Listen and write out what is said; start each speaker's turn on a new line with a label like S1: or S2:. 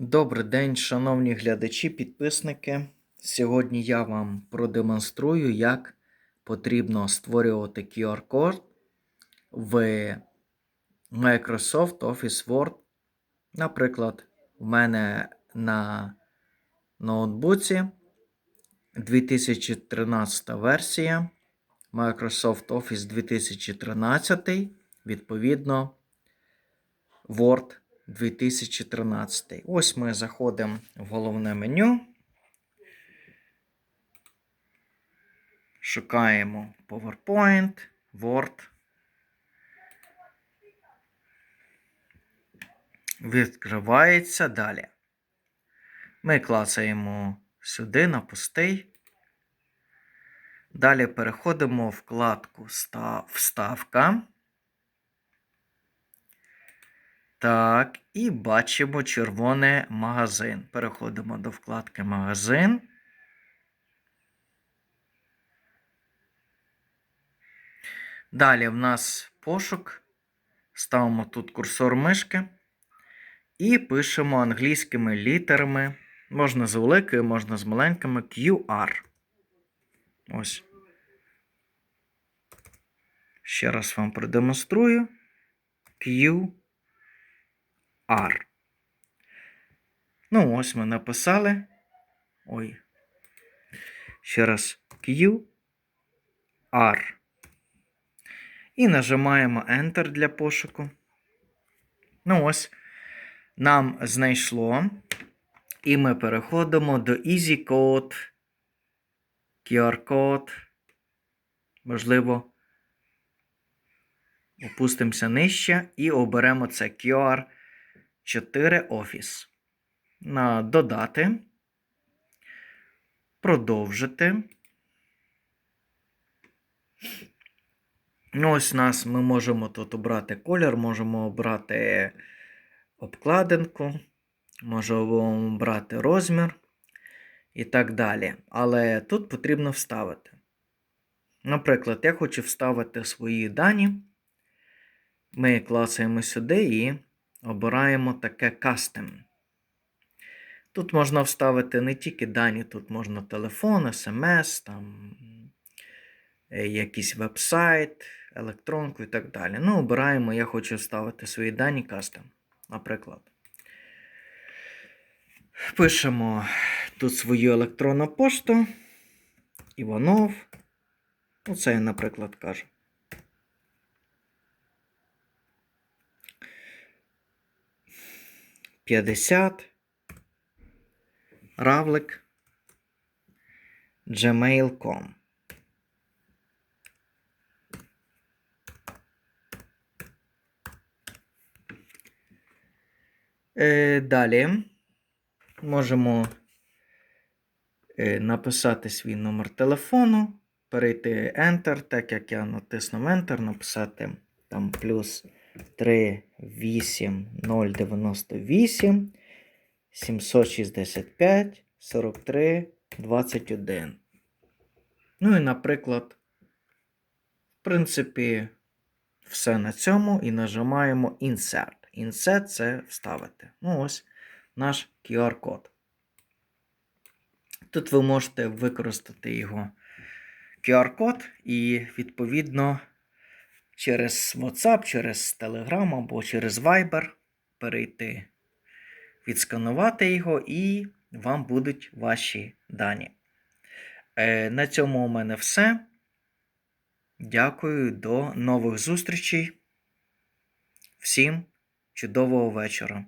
S1: Добрий день, шановні глядачі, підписники. Сьогодні я вам продемонструю, як потрібно створювати QR-код в Microsoft Office Word. Наприклад, у мене на ноутбуці 2013 версія Microsoft Office 2013, відповідно, Word 2013. Ось ми заходимо в головне меню. Шукаємо PowerPoint, Word. Відкривається далі. Ми клацаємо сюди на пустий. Далі переходимо в вкладку Вставка. Так, і бачимо червоний магазин. Переходимо до вкладки Магазин. Далі в нас пошук. Ставимо тут курсор мишки. І пишемо англійськими літерами. Можна з великою, можна з маленькими QR. Ось. Ще раз вам продемонструю. QR. R. Ну, ось ми написали. Ой. Ще раз Q. R. І нажимаємо Enter для пошуку. Ну, ось. Нам знайшло. І ми переходимо до Easy Code. QR-код. Можливо, опустимося нижче і оберемо це QR. 4 Офіс. На Додати. Продовжити. Ось нас ми можемо тут обрати колір, можемо обрати обкладинку, можемо обрати розмір і так далі. Але тут потрібно вставити. Наприклад, я хочу вставити свої дані. Ми клацаємо сюди і обираємо таке Custom. Тут можна вставити не тільки дані, тут можна телефон, смс, там, е, якийсь веб-сайт, електронку і так далі. Ну, обираємо, я хочу вставити свої дані Custom, наприклад. Пишемо тут свою електронну пошту. Іванов. Оце я, наприклад, кажу. 50. Равлик. gmail.com. Е, Далі можемо е, написати свій номер телефону, перейти Enter, так як я натиснув Enter, написати там плюс 3, 8, 0, 98, 765, 43, 21. Ну і, наприклад, в принципі, все на цьому і нажимаємо Insert. Insert це вставити. Ну, ось наш QR-код. Тут ви можете використати його QR-код і, відповідно, через WhatsApp, через Telegram або через Viber перейти, відсканувати його, і вам будуть ваші дані. Е, на цьому у мене все. Дякую, до нових зустрічей. Всім чудового вечора!